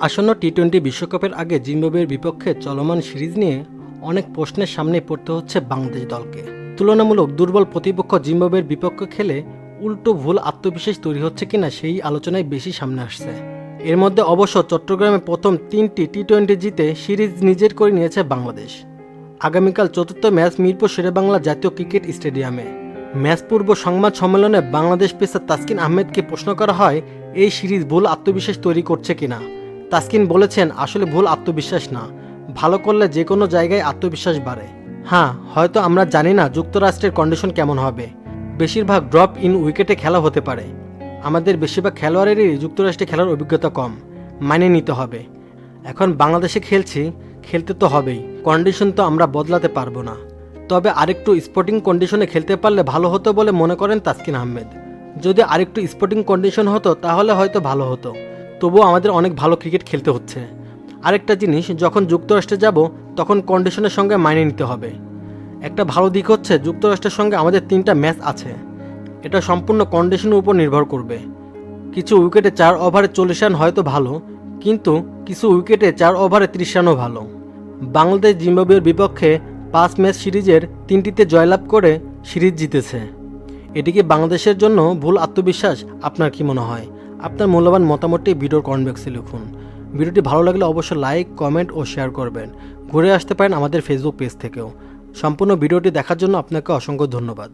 আসন্ন T twenty বিশ্বকাপের আগে জিম্বাবুয়ের বিপক্ষে চলমান সিরিজ নিয়ে অনেক প্রশ্নের সামনে পড়তে হচ্ছে বাংলাদেশ দলকে। তুলনামূলক দুর্বল প্রতিপক্ষ জিম্বাবুয়ের বিপক্ষে খেলে উল্টো ভুল আত্মবিশ্বাস তৈরি হচ্ছে কিনা সেই আলোচনায় বেশি সামনে আসছে। এর মধ্যে অবশ্য চট্টগ্রামে প্রথম তিনটি টি টোয়েন্টি জিতে সিরিজ নিজের করে নিয়েছে বাংলাদেশ। আগামীকাল চতুর্থ ম্যাচ মিরপুর শেরেবাংলা জাতীয় ক্রিকেট স্টেডিয়ামে। ম্যাচ পূর্ব সংবাদ সম্মেলনে বাংলাদেশ পেসার তাসকিন আহমেদকে প্রশ্ন করা হয়, এই সিরিজ ভুল আত্মবিশ্বাস তৈরি করছে কিনা? তাসকিন বলেছেন, আসলে ভুল আত্মবিশ্বাস না। ভালো করলে যে কোনো জায়গায় আত্মবিশ্বাস বাড়ে। হ্যাঁ হয়তো আমরা জানি না যুক্তরাষ্ট্রের কন্ডিশন কেমন হবে। বেশিরভাগ ড্রপ ইন উইকেটে খেলা হতে পারে। আমাদের বেশিরভাগ খেলোয়াড়েরই যুক্তরাষ্ট্রে খেলার অভিজ্ঞতা কম, মানিয়ে নিতে হবে। এখন বাংলাদেশে খেলছি, খেলতে তো হবেই। কন্ডিশন তো আমরা বদলাতে পারব না। তবে আরেকটু স্পোর্টিং কন্ডিশনে খেলতে পারলে ভালো হতো বলে মনে করেন তাসকিন আহমেদ। যদি আরেকটু স্পোর্টিং কন্ডিশন হতো, তাহলে হয়তো ভালো হতো। তবুও আমাদের অনেক ভালো ক্রিকেট খেলতে হচ্ছে। আরেকটা জিনিস, যখন যুক্তরাষ্ট্রে যাব, তখন কন্ডিশনের সঙ্গে মানিয়ে নিতে হবে। একটা ভালো দিক হচ্ছে, যুক্তরাষ্ট্রের সঙ্গে আমাদের তিনটা ম্যাচ আছে। এটা সম্পূর্ণ কন্ডিশনের উপর নির্ভর করবে। কিছু উইকেটে চার ওভারে চল্লিশ রান হয়তো ভালো, কিন্তু কিছু উইকেটে চার ওভারে ত্রিশ রানও ভালো। বাংলাদেশ জিম্বাবুয়ের বিপক্ষে পাঁচ ম্যাচ সিরিজের তিনটিতে জয়লাভ করে সিরিজ জিতেছে। এটি কি বাংলাদেশের জন্য ভুল আত্মবিশ্বাস? আপনার কি মনে হয়? আপনার মূল্যবান মতামতটি ভিডিওর কমেন্ট বক্সে লিখুন। ভিডিওটি ভালো লাগলে অবশ্যই লাইক, কমেন্ট ও শেয়ার করবেন। ঘুরে আসতে পারেন আমাদের ফেসবুক পেজ থেকেও। সম্পূর্ণ ভিডিওটি দেখার জন্য আপনাকে অসংখ্য ধন্যবাদ।